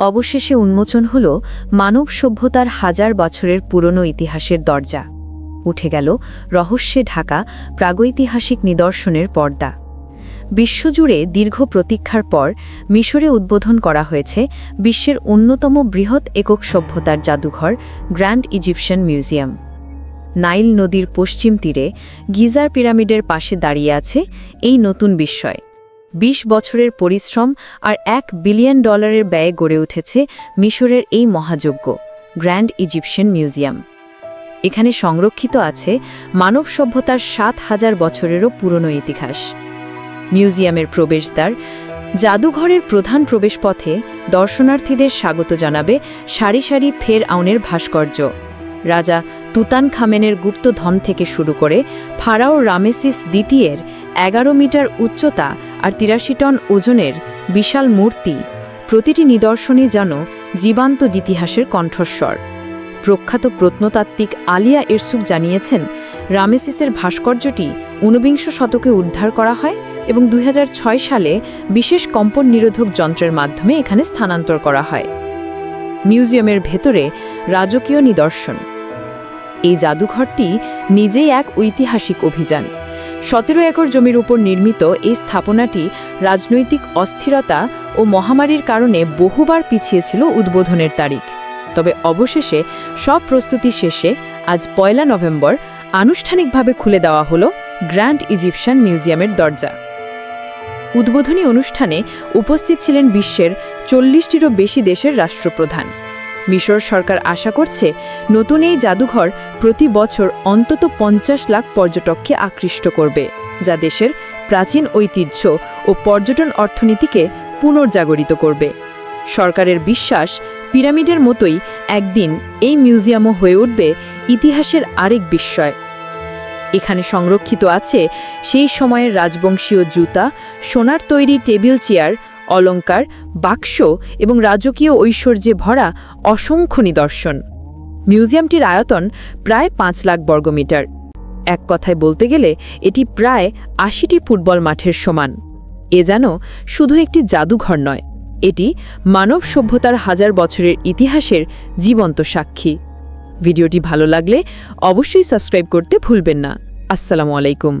অবশেষে উন্মোচন হল মানব সভ্যতার হাজার বছরের পুরনো ইতিহাসের দরজা। উঠে গেল রহস্যে ঢাকা প্রাগৈতিহাসিক নিদর্শনের পর্দা। বিশ্বজুড়ে দীর্ঘ প্রতীক্ষার পর মিশরে উদ্বোধন করা হয়েছে বিশ্বের অন্যতম বৃহৎ একক সভ্যতার জাদুঘর গ্র্যান্ড ইজিপশিয়ান মিউজিয়াম। নাইল নদীর পশ্চিম তীরে গিজার পিরামিডের পাশে দাঁড়িয়ে আছে এই নতুন বিস্ময়। ২০ বছরের পরিশ্রম আর এক বিলিয়ন ডলারের ব্যয়ে গড়ে উঠেছে মিশরের এই মহাযজ্ঞ, গ্র্যান্ড ইজিপশিয়ান মিউজিয়াম। এখানে সংরক্ষিত আছে মানব সভ্যতার সাত হাজার বছরেরও পুরনো ইতিহাস। মিউজিয়ামের প্রবেশদ্বার, জাদুঘরের প্রধান প্রবেশপথে দর্শনার্থীদের স্বাগত জানাবে সারি সারি ফের আউনের ভাস্কর্য। রাজা তুতান খামেনের গুপ্তধন থেকে শুরু করে ফারাও রামেসিস দ্বিতীয়ের এগারো মিটার উচ্চতা আর তিরাশি টন ওজনের বিশাল মূর্তি। প্রতিটি নিদর্শনই যেন জীবান্ত ইতিহাসের কণ্ঠস্বর। প্রখ্যাত প্রত্নতাত্ত্বিক আলিয়া ইরসুক জানিয়েছেন, রামেসিসের ভাস্কর্যটি ঊনবিংশ শতকে উদ্ধার করা হয় এবং দুই হাজার ছয় সালে বিশেষ কম্পন নিরোধক যন্ত্রের মাধ্যমে এখানে স্থানান্তর করা হয়। মিউজিয়ামের ভেতরে রাজকীয় নিদর্শন। এই জাদুঘরটি নিজেই এক ঐতিহাসিক অভিযান। সতেরো একর জমির উপর নির্মিত এই স্থাপনাটি রাজনৈতিক অস্থিরতা ও মহামারীর কারণে বহুবার পিছিয়েছিল উদ্বোধনের তারিখ। তবে অবশেষে সব প্রস্তুতি শেষে আজ পয়লা নভেম্বর আনুষ্ঠানিকভাবে খুলে দেওয়া হলো গ্র্যান্ড ইজিপশিয়ান মিউজিয়ামের দরজা। উদ্বোধনী অনুষ্ঠানে উপস্থিত ছিলেন বিশ্বের চল্লিশটিরও বেশি দেশের রাষ্ট্রপ্রধান। মিশর সরকার আশা করছে নতুন এই জাদুঘর প্রতি বছর অন্তত পঞ্চাশ লাখ পর্যটককে আকৃষ্ট করবে, যা দেশের প্রাচীন ঐতিহ্য ও পর্যটন অর্থনীতিকে পুনর্জাগরিত করবে। সরকারের বিশ্বাস পিরামিডের মতোই একদিন এই মিউজিয়ামও হয়ে উঠবে ইতিহাসের আরেক বিস্ময়। এখানে সংরক্ষিত আছে সেই সময়ের রাজবংশীয় জুতা, সোনার তৈরি টেবিল চেয়ার অলঙ্কার, বাক্স এবং রাজকীয় ঐশ্বর্যে ভরা অসংখ্য নিদর্শন। মিউজিয়ামটির আয়তন প্রায় পাঁচ লাখ বর্গমিটার এক কথায় বলতে গেলে, এটি প্রায় আশিটি ফুটবল মাঠের সমান। এ যেন শুধু একটি জাদুঘর নয়, এটি মানব সভ্যতার হাজার বছরের ইতিহাসের জীবন্ত সাক্ষী। ভিডিওটি ভালো লাগলে অবশ্যই সাবস্ক্রাইব করতে ভুলবেন না। আসসালামু আলাইকুম।